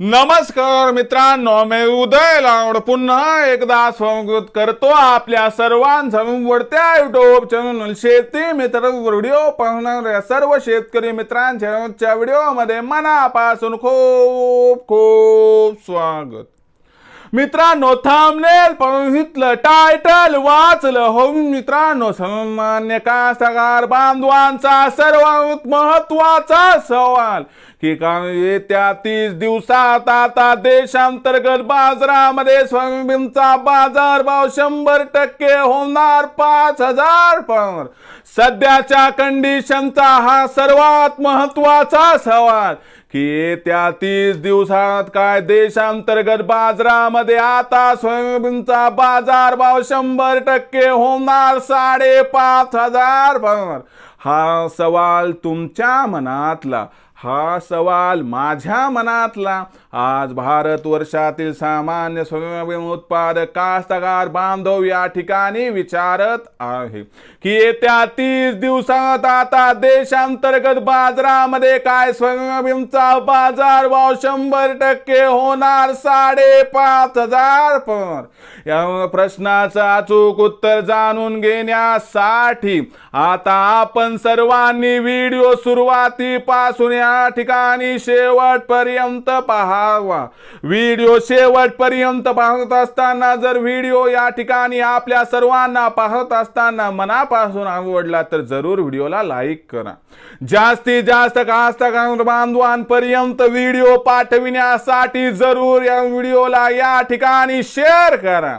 नमस्कार मित्रांनो मी उदय लावड. पुन्हा एकदा स्वागत करतो आपल्या सर्वांचा वडत्या युट्यूब चॅनल शेती मित्र व्हिडिओ पाहणाऱ्या सर्व शेतकरी मित्रांच्या व्हिडिओमध्ये मनापासून खूप खूप स्वागत. मित्रांनो थांबलेल पाहितलं टायटल वाचलं हो मित्रांनो सामान्य कास्तकार बांधवांचा सर्वात महत्त्वाचा सवाल. ठिकाण येत्या तीस दिवसात आता देशांतर्गत बाजारामध्ये सोयाबीनचा बाजारभाव शंभर टक्के होणार पाच हजार. पण सध्याच्या कंडिशनचा हा सर्वात महत्त्वाचा सवाल की येत्या तीस दिवसात काय देशांतर्गत बाजारामध्ये आता सोयाबीनचा बाजारभाव शंभर टक्के होणार साडेपाच हजार. पर हा सवाल तुमच्या मनातला हा सवाल माझ्या मनातला. आज भारत वर्षातील सामान्य सोयाबीन उत्पादक कास्तकार बांधव या ठिकाणी विचारत आहे की येत्या तीस दिवसात आता देशांतर्गत बाजारामध्ये काय स्वयंचा बाजार भाव शंभर टक्के होणार? साडेपाच हजार पण या प्रश्नाचं अचूक उत्तर जाणून घेण्यासाठी आता आपण सर्वांनी व्हिडिओ सुरुवातीपासून या ठिकाणी शेवटपर्यंत पाहावा. व्हिडिओ शेवटपर्यंत पाहत असताना जर व्हिडिओ या ठिकाणी आपल्या सर्वांना पाहत असताना मनापासून आवडला तर जरूर व्हिडिओला लाईक करा. जास्तीत जास्त कास्तकार बांधवांपर्यंत व्हिडिओ पाठविण्यासाठी जरूर या व्हिडिओला या ठिकाणी शेअर करा.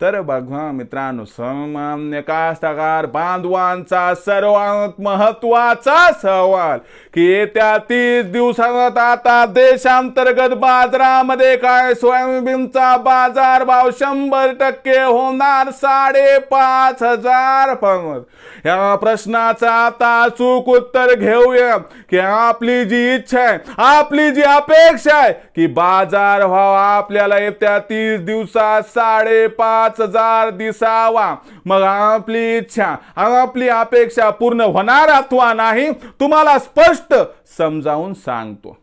तर बघा मित्रांनो सामान्य कास्तकार बांधवांचा सर्वात महत्त्वाचा सवाल की येत्या तीस दिवसात आता देशांतर्गत बाजारामध्ये काय सोयाबीनचा बाजार भाव शंभर टक्के होणार? साडेपाच हजार पण या प्रश्नाचं आता अचूक उत्तर घेऊया की आपली जी इच्छा आहे आपली जी अपेक्षा आहे की बाजार भाव आपल्याला येत्या तीस दिवसात साडेपाच हजार दिसावा. मग आपली इच्छा आपली अपेक्षा पूर्ण होणार अथवा नाही तुम्हाला स्पष्ट समजावून सांगतो.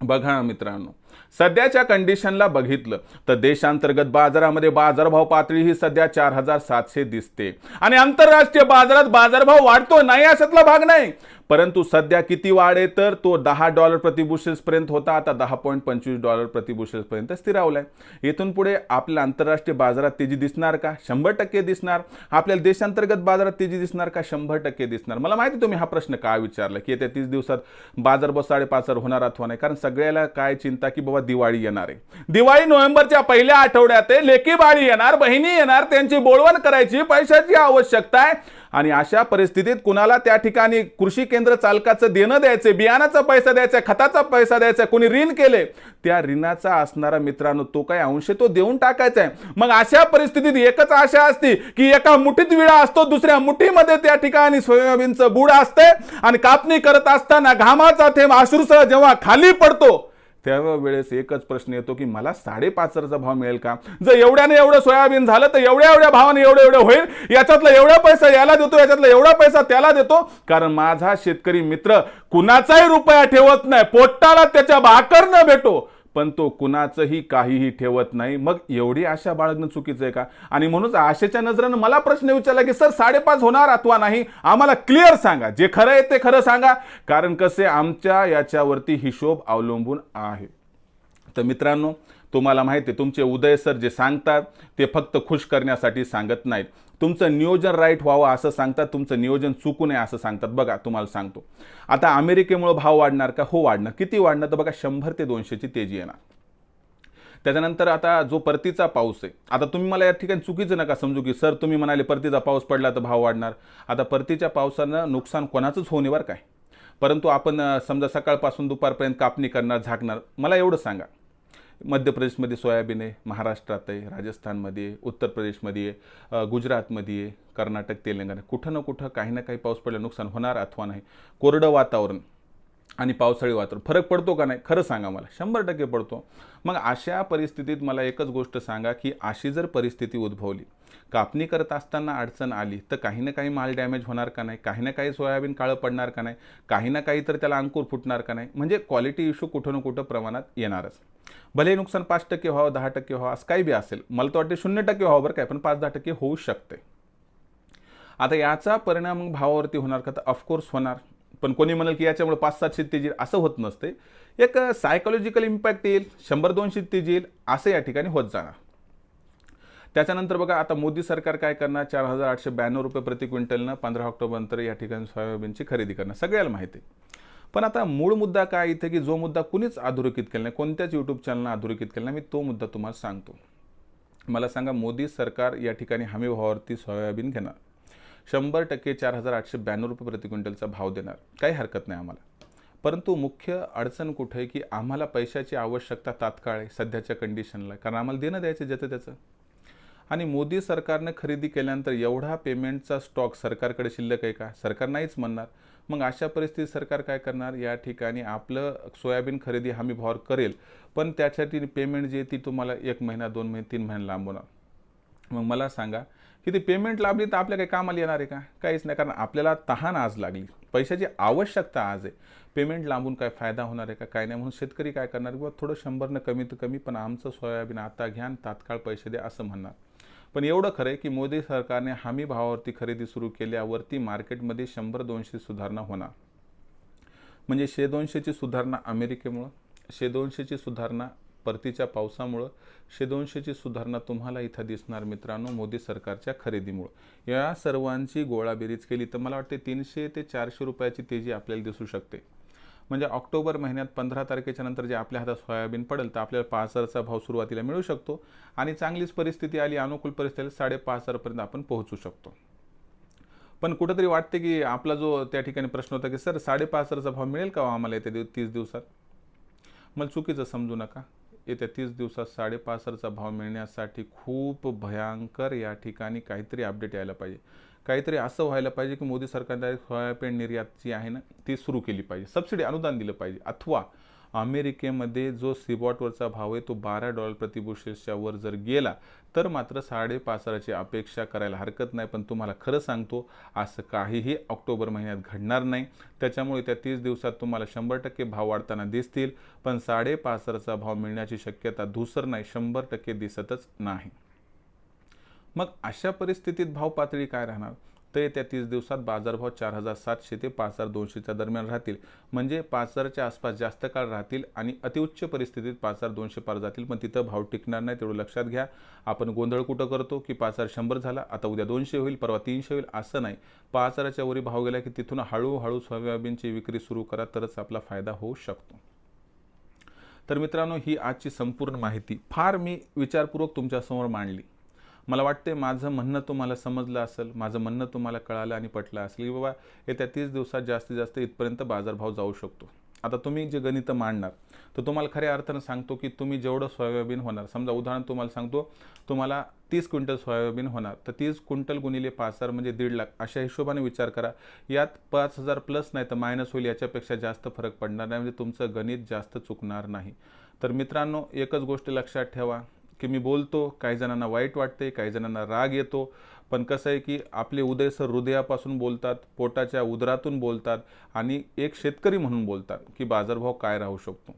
बघा मित्रांनो सध्याच्या कंडिशनला बघितलं तर देशांतर्गत बाजारामध्ये बाजारभाव पातळी ही सध्या चार हजार सातशे दिसते. आणि आंतरराष्ट्रीय बाजारात बाजारभाव वाढतो नाही अशातला भाग नाही. परंतु सध्या किती वाढ आहे तर तो दहा डॉलर प्रतिबुशेल्सपर्यंत होता आता दहा पॉईंट पंचवीस डॉलर प्रतिबुशेल्सपर्यंत स्थिरावला स्थिरावलाय इथून पुढे आपल्या आंतरराष्ट्रीय बाजारात तेजी दिसणार का? शंभर टक्के दिसणार. आपल्याला देशांतर्गत बाजारात तेजी दिसणार का? शंभर टक्के दिसणार. मला माहिती तुम्ही हा प्रश्न का विचारला की येत्या तीस दिवसात बाजारभाव साडेपाच होणार अथवा नाही? कारण सगळ्याला काय चिंता की बाबा दिवाळी येणार आहे. दिवाळी नोव्हेंबरच्या पहिल्या आठवड्यात लेकी बाळी येणार बहिणी येणार त्यांची बोलवण करायची पैशाची आवश्यकता आहे. आणि अशा परिस्थितीत कुणाला त्या ठिकाणी कृषी केंद्र चालकाचं देणं द्यायचं बियाणाचा पैसा द्यायचा खताचा पैसा द्यायचा कोणी ऋण केले त्या ऋणाचा असणारा मित्रांनो तो काय अंश तो देऊन टाकायचा आहे मग अशा परिस्थितीत एकच आशा असते की एका मुठीत विळा असतो दुसऱ्या मुठीमध्ये त्या ठिकाणी सोयाबीनचं बुड असते आणि कापणी करत असताना घामाचा थेंब अश्रूसह जेव्हा खाली पडतो त्यावेळेस एकच प्रश्न येतो की मला साडेपाच भाव मिळेल का? जर एवढ्याने एवढं सोयाबीन झालं तर एवढ्या एवढ्या भावाने एवढं एवढं होईल. याच्यातला एवढा पैसा याला देतो याच्यातला एवढा पैसा त्याला देतो. कारण माझा शेतकरी मित्र कुणाचाही रुपया ठेवत नाही पोट्टाला त्याच्या भाकर न भेटो. पण तो कुणाचंही काहीही ठेवत नाही. मग एवढी आशा बाळगणं चुकीचं आहे का? आणि म्हणूनच आशेच्या नजरेनं मला प्रश्न विचारला की सर साडेपाच होणार अथवा नाही? आम्हाला क्लिअर सांगा. जे खरं आहे ते खरं सांगा. कारण कसे आमच्या याच्यावरती हिशोब अवलंबून आहे. तर मित्रांनो तुम्हाला माहिती आहे तुमचे उदय सर जे सांगतात ते फक्त खुश करण्यासाठी सांगत नाहीत. तुमचं नियोजन राईट व्हावं असं सांगतात तुमचं नियोजन चुकू नये असं सांगतात. बघा तुम्हाला सांगतो. आता अमेरिकेमुळे भाव वाढणार का? हो वाढणार. किती वाढणार? तर बघा शंभर ते दोनशेची तेजी येणार. त्याच्यानंतर आता जो परतीचा पाऊस आहे आता तुम्ही मला या ठिकाणी चुकीचं नका समजू की सर तुम्ही म्हणाले परतीचा पाऊस पडला तर भाव वाढणार. आता परतीच्या पावसानं नुकसान कोणाचंच होणेवर बरं काय. परंतु आपण समजा सकाळपासून दुपारपर्यंत कापणी करणार झाकणार मला एवढं सांगा. मध्य प्रदेशमध्ये सोयाबीन आहे महाराष्ट्रात आहे राजस्थानमध्ये उत्तर प्रदेशमध्ये आहे गुजरातमध्ये आहे कर्नाटक तेलंगणा. कुठं ना कुठं काही ना काही पाऊस पडलं नुकसान होणार अथवा नाही. कोरडं वातावरण आणि पावसाळी वातावरण. फरक पडतो का नाही? खरं सांगा मला. शंभर टक्के पडतो. मग अशा परिस्थितीत मला एकच गोष्ट सांगा की अशी जर परिस्थिती उद्भवली कापणी करत असताना अडचण आली तर काही ना काही माल डॅमेज होणार का नाही? काही ना काही सोयाबीन काळं पडणार का नाही? काही ना काही तर त्याला अंकुर फुटणार का नाही? म्हणजे क्वालिटी इश्यू कुठं ना कुठं प्रमाणात येणारच. भले नुकसान पाच टक्के व्हावं दहा टक्के व्हावं असं काही बी असेल मला तर वाटते शून्य टक्के व्हावं बरं काय पण पाच दहा टक्के होऊ शकते. आता याचा परिणाम मग भावावरती होणार का? तर ऑफकोर्स होणार. पण कोणी म्हणाल की याच्यामुळे पाच सात तेजील असं होत नसते. एक सायकोलॉजिकल इम्पॅक्ट येईल शंभर दोन तेजील येईल असं या ठिकाणी होत जाणार. त्याच्यानंतर बघा आता मोदी सरकार काय करणार? चार हजार आठशे ब्याण्णव रुपये प्रति क्विंटलनं पंधरा ऑक्टोबरनंतर या ठिकाणी सोयाबीनची खरेदी करणार. सगळ्याला माहिती आहे. पण आता मूळ मुद्दा काय इथे की जो मुद्दा कुणीच अधोरेखित केला नाही कोणत्याच यूट्यूब चॅनलनं अधोरेखित केला नाही मी तो मुद्दा तुम्हाला सांगतो. मला सांगा मोदी सरकार या ठिकाणी हमीभावावरती सोयाबीन घेणार? शंभर टक्के चार हजार आठशे ब्याण्णव रुपये प्रति क्विंटलचा भाव देणार. काही हरकत नाही आम्हाला. परंतु मुख्य अडचण कुठे आहे की आम्हाला पैशाची आवश्यकता तात्काळ आहे सध्याच्या कंडिशनला कारण आम्हाला देणं द्यायचं ज्याचं त्याचं. आणि मोदी सरकारनं खरेदी केल्यानंतर एवढा पेमेंटचा स्टॉक सरकारकडे शिल्लक आहे का? सरकार नाहीच म्हणणार. मग अशा परिस्थितीत सरकार काय करणार? या ठिकाणी आपलं सोयाबीन खरेदी हमी भावावर करेल पण त्यासाठी पेमेंट जी आहे ती तुम्हाला एक महिना दोन महिने तीन महिने लांबवणार मग मला सांगा की ती पेमेंट लाभली तर आपल्या काही कामाला येणार आहे का? काहीच नाही कारण आपल्याला तहान आज लागली. पैशाची आवश्यकता आज आहे. पेमेंट लांबून काय फायदा होणार आहे का काय नाही? म्हणून शेतकरी काय करणार? किंवा थोडं शंभरनं कमीत कमी पण आमचं सोयाबीन आता घ्या तात्काळ पैसे द्या असं म्हणणार. पण एवढं खरं आहे की मोदी सरकारने हमी भावावरती खरेदी सुरू केल्यावरती मार्केटमध्ये शंभर दोनशे सुधारणा होणार. म्हणजे शे दोनशेची सुधारणा अमेरिकेमुळं शे दोनशेची सुधारणा परतीच्या पावसामुळं शे दोनशेची सुधारणा तुम्हाला इथं दिसणार मित्रांनो मोदी सरकारच्या खरेदीमुळं. या सर्वांची गोळाबेरीज केली तर मला वाटते तीनशे ते चारशे रुपयाची तेजी आपल्याला दिसू शकते. म्हणजे ऑक्टोबर महिन्यात पंधरा तारखेच्या नंतर जे आपल्या हातात सोयाबीन पडेल तर आपल्याला पाच हजारचा भाव सुरुवातीला मिळू शकतो आणि चांगलीच परिस्थिती आली अनुकूल परिस्थितीला साडेपाच हजारपर्यंत आपण पोहोचू शकतो. पण कुठंतरी वाटते की आपला जो त्या ठिकाणी प्रश्न होता की सर साडेपाच हजारचा भाव मिळेल का हो आम्हाला येत्या दिव तीस दिवसात? मला चुकीचं समजू नका. येत्या तीस दिवसात साडेपाच हजारचा भाव मिळण्यासाठी खूप भयंकर या ठिकाणी काहीतरी अपडेट यायला पाहिजे. काहीतरी असं व्हायला पाहिजे की मोदी सरकारने सोयाबीन निर्यात जी आहे ना ती सुरू केली पाहिजे. सबसिडी अनुदान दिलं पाहिजे. अथवा अमेरिकेमध्ये जो सिबॉटवरचा भाव आहे तो बारा डॉलर प्रतिबुशेसच्या वर जर गेला तर मात्र साडेपाच हजाराची अपेक्षा करायला हरकत नाही. पण तुम्हाला खरं सांगतो असं काहीही ऑक्टोबर महिन्यात घडणार नाही. त्याच्यामुळे त्या तीस दिवसात तुम्हाला शंभर टक्के भाव वाढताना दिसतील पण साडेपाच हजाराचा भाव मिळण्याची शक्यता धुसर नाही. शंभर टक्के दिसतच नाही. मग अशा परिस्थितीत भाव पातळी काय राहणार? तर येत्या तीस दिवसात बाजारभाव चार हजार सातशे ते पाच हजार दोनशेच्या दरम्यान राहतील. म्हणजे पाच हजारच्या आसपास जास्त काळ राहतील आणि अतिउच्च परिस्थितीत पाच हजार दोनशे पार जातील. पण तिथं भाव टिकणार नाही तेवढं लक्षात घ्या. आपण गोंधळ कुठं करतो की पाच हजार शंभर झाला आता उद्या दोनशे होईल परवा तीनशे होईल असं नाही. पाच हजाराच्या वरी भाव गेला की तिथून हळूहळू सोयाबीनची विक्री सुरू करा तरच आपला फायदा होऊ शकतो. तर मित्रांनो ही आजची संपूर्ण माहिती फार मी विचारपूर्वक तुमच्यासमोर मांडली. मला वाटते माझं म्हणणं तुम्हाला समजलं असेल माझं म्हणणं तुम्हाला कळालं आणि पटलं असेल की बाबा येत्या तीस दिवसात जास्तीत जास्त इथपर्यंत बाजारभाव जाऊ शकतो. आता तुम्ही जे गणित मांडणार तर तुम्हाला खऱ्या अर्थानं सांगतो की तुम्ही जेवढं सोयाबीन होणार समजा उदाहरण तुम्हाला सांगतो तुम्हाला तीस क्विंटल सोयाबीन होणार तर तीस क्विंटल गुणिले पाच हजार म्हणजे दीड लाख अशा हिशोबाने विचार करा. यात पाच हजार प्लस नाही तर मायनस होईल याच्यापेक्षा जास्त फरक पडणार नाही म्हणजे तुमचं गणित जास्त चुकणार नाही. तर मित्रांनो एकच गोष्ट लक्षात ठेवा की मी बोलतो काही जणांना वाईट वाटते काही जणांना राग येतो. पण कसं आहे की आपले उदय सर हृदयापासून बोलतात पोटाच्या उदरातून बोलतात आणि एक शेतकरी म्हणून बोलतात की बाजारभाव काय राहू शकतो?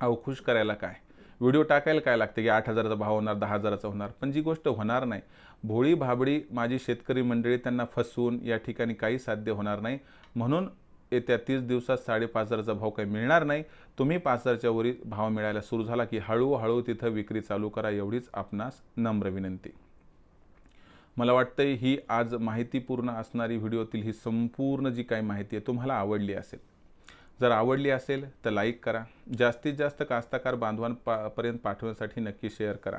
अहो खुश करायला काय? व्हिडिओ टाकायला काय लागते की आठ हजाराचा भाव होणार दहा हजाराचा होणार? पण जी गोष्ट होणार नाही. भोळी भाबडी माझी शेतकरी मंडळी त्यांना फसवून या ठिकाणी काही साध्य होणार नाही. म्हणून येत्या तीस दिवसात साडेपाच हजाराचा भाव काही मिळणार नाही. तुम्ही पाच हजारच्या वरी भाव मिळायला सुरू झाला की हळूहळू तिथं विक्री चालू करा एवढीच आपणास नम्र विनंती. मला वाटतंय ही आज माहितीपूर्ण असणारी व्हिडिओतील ही संपूर्ण जी काही माहिती आहे तुम्हाला आवडली असेल. जर आवडली असेल तर लाईक करा. जास्तीत जास्त कास्ताकार बांधवांपर्यंत पाठवण्यासाठी नक्की शेअर करा.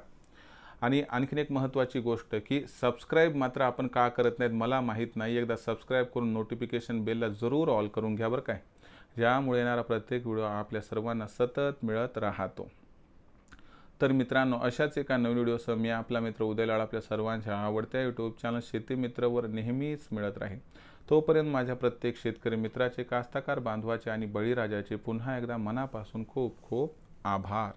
आणि आणखीन एक महत्त्वाची गोष्ट की सबस्क्राईब मात्र आपण का करत नाहीत मला माहीत नाही. एकदा सबस्क्राईब करून नोटिफिकेशन बेलला जरूर ऑल करून घ्या बरं काय. ज्यामुळे येणारा प्रत्येक व्हिडिओ आपल्या सर्वांना सतत मिळत राहतो. तर मित्रांनो अशाच एका नवीन व्हिडिओसह मी आपला मित्र उदयलाळ आपल्या सर्वांच्या आवडत्या यूट्यूब चॅनल शेती मित्रवर नेहमीच मिळत राहील तोपर्यंत माझ्या प्रत्येक शेतकरी मित्राचे कास्तकार बांधवाचे आणि बळीराजाचे पुन्हा एकदा मनापासून खूप खूप आभार.